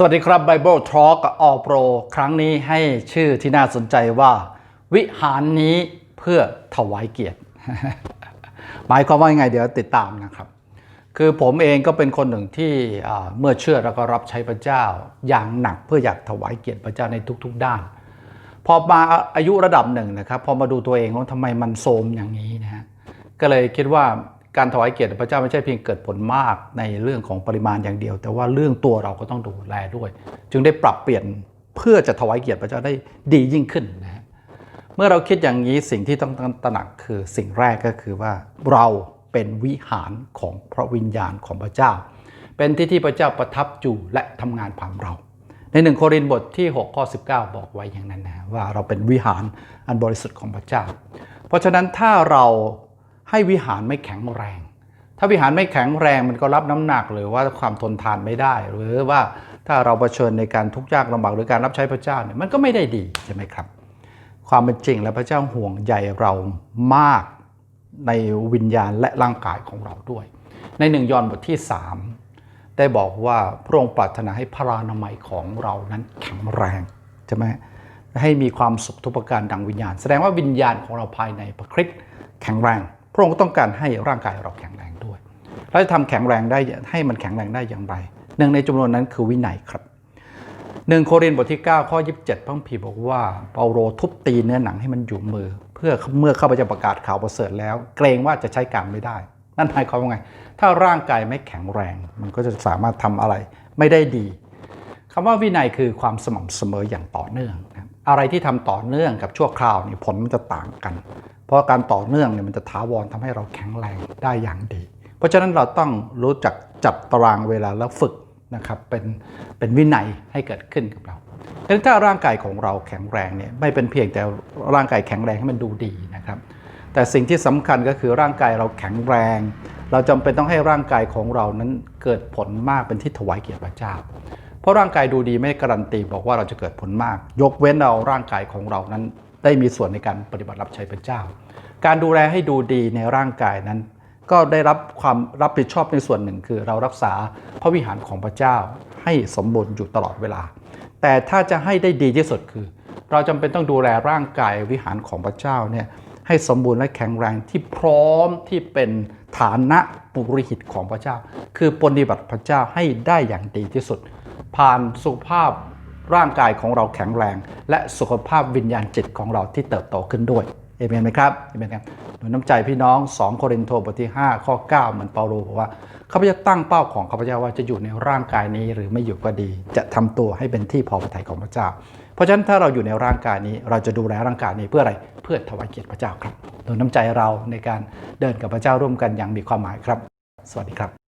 สวัสดีครับ Bible Talk All Pro ครั้งนี้ให้ชื่อที่น่าสนใจว่า วิหารนี้เพื่อถวายเกียรติ หมายความว่ายังไงเดี๋ยวติดตามนะครับ คือผมเองก็เป็นคนหนึ่งที่เมื่อเชื่อแล้วก็รับใช้พระเจ้า อย่างหนักเพื่ออยากถวายเกียรติพระเจ้าในทุก ๆ ด้าน พอมาอายุระดับหนึ่งนะครับ พอมาดูตัวเองว่าทำไมมันโทรมอย่างนี้นะฮะก็เลยคิดว่า การถวายเกียรติพระเจ้าไม่ใช่เพียงเกิดผลมากในเรื่องของปริมาณอย่างเดียว แต่ว่าเรื่องตัวเราก็ต้องดูแลด้วย จึงได้ปรับเปลี่ยนเพื่อจะถวายเกียรติพระเจ้าได้ดียิ่งขึ้นนะฮะเมื่อเราคิดอย่างนี้สิ่งที่ต้องตระหนักคือสิ่งแรกก็คือว่าเราเป็นวิหารของพระวิญญาณของพระเจ้า เป็นที่ที่พระเจ้าประทับอยู่และทำงานผ่านเรา ในหนึ่งโครินธ์บทที่6ข้อ19 บอกไว้อย่างนั้นนะว่าเราเป็นวิหารอันบริสุทธิ์ของพระเจ้า เพราะฉะนั้นถ้าเรา ให้วิหารไม่แข็งแรง ถ้าวิหารไม่แข็งแรงมันก็รับน้ำหนักหรือว่าความทนทานไม่ได้ หรือว่าถ้าเราเผชิญในการทุกข์ยากลำบากหรือการรับใช้พระเจ้าเนี่ยมันก็ไม่ได้ดีใช่ไหมครับ ความเป็นจริงแล้วพระเจ้าห่วงใยเรามากในวิญญาณและร่างกายของเราด้วย ในหนึ่งยอห์นบทที่ 3 ได้บอกว่าพระองค์ปรารถนาให้พระรานามัยของเรานั้นแข็งแรงใช่ไหมให้มีความสุขทุกประการดังวิญญาณ แสดงว่าวิญญาณของเราภายในพระคริสต์แข็งแรง ระองค์ต้องการให้ร่างกายเราแข็งแรงด้วยเราจะทำแข็งแรงได้ให้มันแข็งแรงได้อย่างไรหนึ่งในจำนวนนั้นคือวินัยครับหนึ่งโครินบทที่ 9 ข้อ 27พระคัมภีร์บอกว่าเปาโลทุบตีเนื้อหนังให้มันอยู่มือ เพื่อเมื่อเข้าไปจะประกาศข่าวประเสริฐแล้ว เกรงว่าจะใช้การไม่ได้ นั่นหมายความว่าไง ถ้าร่างกายไม่แข็งแรง มันก็จะสามารถทำอะไรไม่ได้ดีคำว่าวินัยคือความสม่ำเสมออย่างต่อเนื่อง อะไรที่ทำต่อเนื่องกับชั่วคราวนี่ผลมันจะต่างกัน เพราะการต่อเนื่องเนี่ยมันจะถาวรทำให้เราแข็งแรงได้อย่างดี เพราะฉะนั้นเราต้องรู้จักจัดตารางเวลาแล้วฝึกนะครับเป็นเป็นวินัยให้เกิดขึ้นกับเราดังนั้นถ้าร่างกายของเราแข็งแรงเนี่ยไม่เป็นเพียงแต่ร่างกายแข็งแรงให้มันดูดีนะครับ แต่สิ่งที่สำคัญก็คือร่างกายเราแข็งแรง เราจำเป็นต้องให้ร่างกายของเรานั้นเกิดผลมากเป็นที่ถวายเกียรติพระเจ้า เพราะร่างกายดูดีไม่การันตีบอกว่าเราจะเกิดผลมาก ยกเว้นเราร่างกายของเรานั้น ได้มีส่วนในการปฏิบัติรับใช้พระเจ้า การดูแลให้ดูดีในร่างกายนั้น ก็ได้รับความรับผิดชอบในส่วนหนึ่ง คือเรารักษาพระวิหารของพระเจ้า ให้สมบูรณ์อยู่ตลอดเวลา แต่ถ้าจะให้ได้ดีที่สุดคือ เราจำเป็นต้องดูแลร่างกายวิหารของพระเจ้าเนี่ยให้สมบูรณ์และแข็งแรงที่พร้อมที่เป็นฐานะปุริหิตของพระเจ้า คือปฏิบัติพระเจ้าให้ได้อย่างดีที่สุด ผ่านสุขภาพ ร่างกายของเราแข็งแรง และสุขภาพวิญญาณจิตของเราที่เติบโตขึ้นด้วยเอเมนไหมครับเอเมนครับหนุนน้ำใจพี่น้อง 2 โครินโตบทที่ 5 ข้อ 9 เหมือนเปาโลบอกว่าข้าพเจ้าตั้งเป้าของข้าพเจ้าว่าจะอยู่ในร่างกายนี้หรือไม่อยู่ก็ดี จะทำตัวให้เป็นที่พอพระทัยของพระเจ้า เพราะฉะนั้นถ้าเราอยู่ในร่างกายนี้ เราจะดูแลร่างกายนี้เพื่ออะไรเพื่อถวายเกียรติพระเจ้าครับหนุนน้ำใจเราในการเดินกับพระเจ้าร่วมกันอย่างมีความหมายครับ สวัสดีครับ